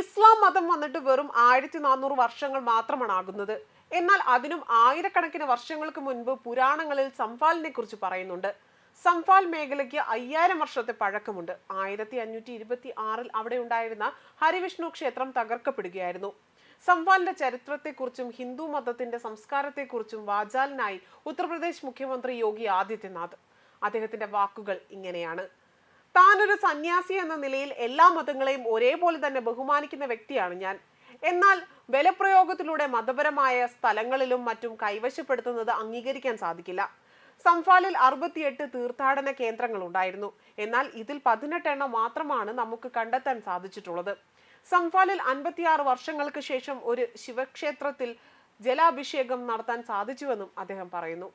ഇസ്ലാം മതം വന്നിട്ട് വെറും ആയിരത്തി നാനൂറ് വർഷങ്ങൾ മാത്രമാണ് ആകുന്നത്. എന്നാൽ അതിനും ആയിരക്കണക്കിന് വർഷങ്ങൾക്ക് മുൻപ് പുരാണങ്ങളിൽ സംഫാലിനെ കുറിച്ച് പറയുന്നുണ്ട്. സംഫാൽ മേഖലയ്ക്ക് അയ്യായിരം വർഷത്തെ പഴക്കമുണ്ട്. ആയിരത്തി അഞ്ഞൂറ്റി ഇരുപത്തി ആറിൽ അവിടെ ഉണ്ടായിരുന്ന ഹരിവിഷ്ണു ക്ഷേത്രം തകർക്കപ്പെടുകയായിരുന്നു. സംഫാലിന്റെ ചരിത്രത്തെക്കുറിച്ചും ഹിന്ദു മതത്തിന്റെ സംസ്കാരത്തെക്കുറിച്ചും വാചാലിനായി ഉത്തർപ്രദേശ് മുഖ്യമന്ത്രി യോഗി ആദിത്യനാഥ്. അദ്ദേഹത്തിന്റെ വാക്കുകൾ ഇങ്ങനെയാണ്. താനൊരു സന്യാസി എന്ന നിലയിൽ എല്ലാ മതങ്ങളെയും ഒരേപോലെ തന്നെ ബഹുമാനിക്കുന്ന വ്യക്തിയാണ് ഞാൻ. എന്നാൽ ബലപ്രയോഗത്തിലൂടെ മതപരമായ സ്ഥലങ്ങളിലും മറ്റും കൈവശപ്പെടുത്തുന്നത് അംഗീകരിക്കാൻ സാധിക്കില്ല. സംഫാലിൽ അറുപത്തിയെട്ട് തീർത്ഥാടന കേന്ദ്രങ്ങൾ ഉണ്ടായിരുന്നു. എന്നാൽ ഇതിൽ പതിനെട്ടെണ്ണം മാത്രമാണ് നമുക്ക് കണ്ടെത്താൻ സാധിച്ചിട്ടുള്ളത്. സംഫാലിൽ അൻപത്തിയാറ് വർഷങ്ങൾക്ക് ശേഷം ഒരു ശിവക്ഷേത്രത്തിൽ ജലാഭിഷേകം നടത്താൻ സാധിച്ചുവെന്നും അദ്ദേഹം പറയുന്നു.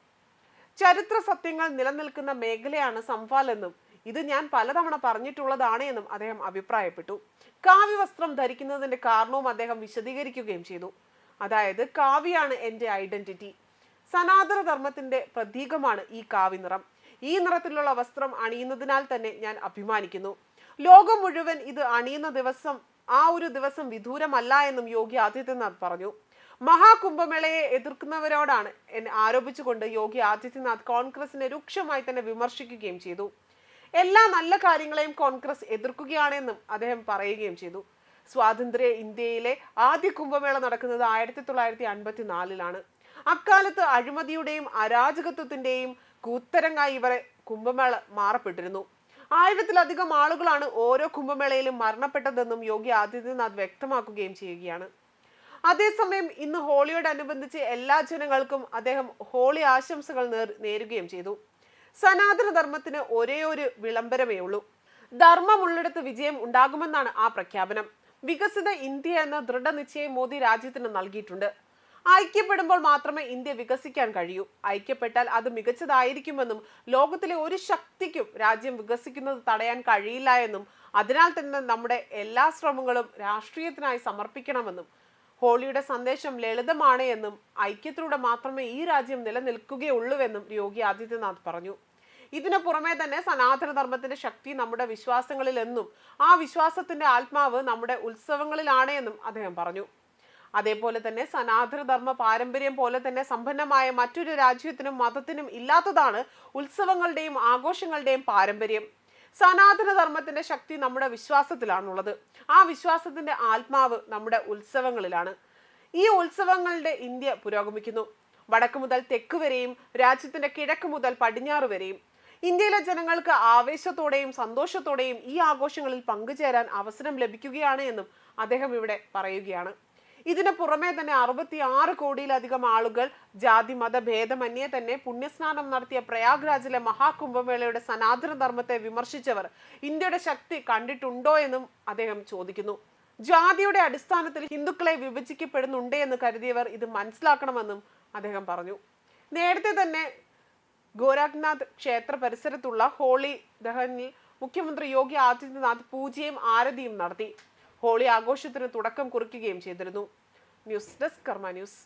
ചരിത്ര സത്യങ്ങൾ നിലനിൽക്കുന്ന മേഖലയാണ് സംഫാൽ എന്നും ഇത് ഞാൻ പലതവണ പറഞ്ഞിട്ടുള്ളതാണ് എന്നും അദ്ദേഹം അഭിപ്രായപ്പെട്ടു. കാവ്യവസ്ത്രം ധരിക്കുന്നതിന്റെ കാരണവും അദ്ദേഹം വിശദീകരിക്കുകയും ചെയ്തു. അതായത് കാവ്യാണ് എന്റെ ഐഡന്റിറ്റി. സനാതന ധർമ്മത്തിന്റെ പ്രതീകമാണ് ഈ കാവ്യ നിറം. ഈ നിറത്തിലുള്ള വസ്ത്രം അണിയുന്നതിനാൽ തന്നെ ഞാൻ അഭിമാനിക്കുന്നു. ലോകം മുഴുവൻ ഇത് അണിയുന്ന ദിവസം ആ ഒരു ദിവസം വിദൂരമല്ല എന്നും യോഗി ആദിത്യനാഥ് പറഞ്ഞു. മഹാകുംഭമേളയെ എതിർക്കുന്നവരോടാണ് ആരോപിച്ചുകൊണ്ട് യോഗി ആദിത്യനാഥ് കോൺഗ്രസിനെ രൂക്ഷമായി തന്നെ വിമർശിക്കുകയും ചെയ്തു. എല്ലാ നല്ല കാര്യങ്ങളെയും കോൺഗ്രസ് എതിർക്കുകയാണെന്നും അദ്ദേഹം പറയുകയും ചെയ്തു. സ്വാതന്ത്ര്യ ഇന്ത്യയിലെ ആദ്യ കുംഭമേള നടക്കുന്നത് ആയിരത്തി തൊള്ളായിരത്തി അൻപത്തി നാലിലാണ് അക്കാലത്ത് അഴിമതിയുടെയും അരാജകത്വത്തിന്റെയും കൂത്തരങ്ങായി ഇവരെ കുംഭമേള മാറപ്പെട്ടിരുന്നു. ആയിരത്തിലധികം ആളുകളാണ് ഓരോ കുംഭമേളയിലും മരണപ്പെട്ടതെന്നും യോഗി ആദിത്യനാഥ് വ്യക്തമാക്കുകയും ചെയ്യുകയാണ്. അതേസമയം ഇന്ന് ഹോളിയോടനുബന്ധിച്ച് എല്ലാ ജനങ്ങൾക്കും അദ്ദേഹം ഹോളി ആശംസകൾ നേരുകയും ചെയ്തു. സനാതന ധർമ്മത്തിന് ഒരേ ഒരു വിളംബരമേ ഉള്ളൂ. ധർമ്മമുള്ളിടത്ത് വിജയം ഉണ്ടാകുമെന്നാണ് ആ പ്രഖ്യാപനം. വികസിത ഇന്ത്യ എന്ന ദൃഢനിശ്ചയം മോദി രാജ്യത്തിന് നൽകിയിട്ടുണ്ട്. ഐക്യപ്പെടുമ്പോൾ മാത്രമേ ഇന്ത്യ വികസിക്കാൻ കഴിയൂ. ഐക്യപ്പെട്ടാൽ അത് മികച്ചതായിരിക്കുമെന്നും ലോകത്തിലെ ഒരു ശക്തിക്കും രാജ്യം വികസിക്കുന്നത് തടയാൻ കഴിയില്ല എന്നും അതിനാൽ തന്നെ നമ്മുടെ എല്ലാ ശ്രമങ്ങളും രാഷ്ട്രീയത്തിനായി സമർപ്പിക്കണമെന്നും ഹോളിയുടെ സന്ദേശം ലളിതമാണ് എന്നും ഐക്യത്തിലൂടെ മാത്രമേ ഈ രാജ്യം നിലനിൽക്കുകയുള്ളൂവെന്നും യോഗി ആദിത്യനാഥ് പറഞ്ഞു. ഇതിനു പുറമെ തന്നെ സനാതന ധർമ്മത്തിന്റെ ശക്തി നമ്മുടെ വിശ്വാസങ്ങളിൽ എന്നും ആ വിശ്വാസത്തിന്റെ ആത്മാവ് നമ്മുടെ ഉത്സവങ്ങളിലാണ് എന്നും അദ്ദേഹം പറഞ്ഞു. അതേപോലെ തന്നെ സനാതന ധർമ്മ പാരമ്പര്യം പോലെ തന്നെ സമ്പന്നമായ മറ്റൊരു രാജ്യത്തിനും മതത്തിനും ഇല്ലാത്തതാണ് ഉത്സവങ്ങളുടെയും ആഘോഷങ്ങളുടെയും പാരമ്പര്യം. സനാതന ധർമ്മത്തിന്റെ ശക്തി നമ്മുടെ വിശ്വാസത്തിലാണുള്ളത്. ആ വിശ്വാസത്തിന്റെ ആത്മാവ് നമ്മുടെ ഉത്സവങ്ങളിലാണ്. ഈ ഉത്സവങ്ങളുടെ ഇന്ത്യ പുരോഗമിക്കുന്നു. വടക്ക് മുതൽ തെക്ക് വരെയും രാജ്യത്തിന്റെ കിഴക്ക് മുതൽ പടിഞ്ഞാറ് വരെയും. ഇന്ത്യയിലെ ജനങ്ങൾക്ക് ആവേശത്തോടെയും സന്തോഷത്തോടെയും ഈ ആഘോഷങ്ങളിൽ പങ്കുചേരാൻ അവസരം ലഭിക്കുകയാണ് എന്നും അദ്ദേഹം ഇവിടെ പറയുകയാണ്. ഇതിന് പുറമെ തന്നെ അറുപത്തി ആറ് കോടിയിലധികം ആളുകൾ ജാതി മത ഭേദമന്യേ തന്നെ പുണ്യസ്നാനം നടത്തിയ പ്രയാഗ്രാജിലെ മഹാകുംഭമേളയുടെ സനാതന ധർമ്മത്തെ വിമർശിച്ചവർ ഇന്ത്യയുടെ ശക്തി കണ്ടിട്ടുണ്ടോ എന്നും അദ്ദേഹം ചോദിക്കുന്നു. ജാതിയുടെ അടിസ്ഥാനത്തിൽ ഹിന്ദുക്കളെ വിഭജിക്കപ്പെടുന്നുണ്ട് എന്ന് കരുതിയവർ ഇത് മനസ്സിലാക്കണമെന്നും അദ്ദേഹം പറഞ്ഞു. നേരത്തെ തന്നെ ഗോരാഗ്നാഥ് ക്ഷേത്ര പരിസരത്തുള്ള ഹോളി ദഹനിൽ മുഖ്യമന്ത്രി യോഗി ആദിത്യനാഥ് പൂജയും ആരതിയും നടത്തി. ഹോളി ആഘോഷത്തിന് തുടക്കം കുറിക്കുകയും ചെയ്തിരുന്നു. News desk Karma news.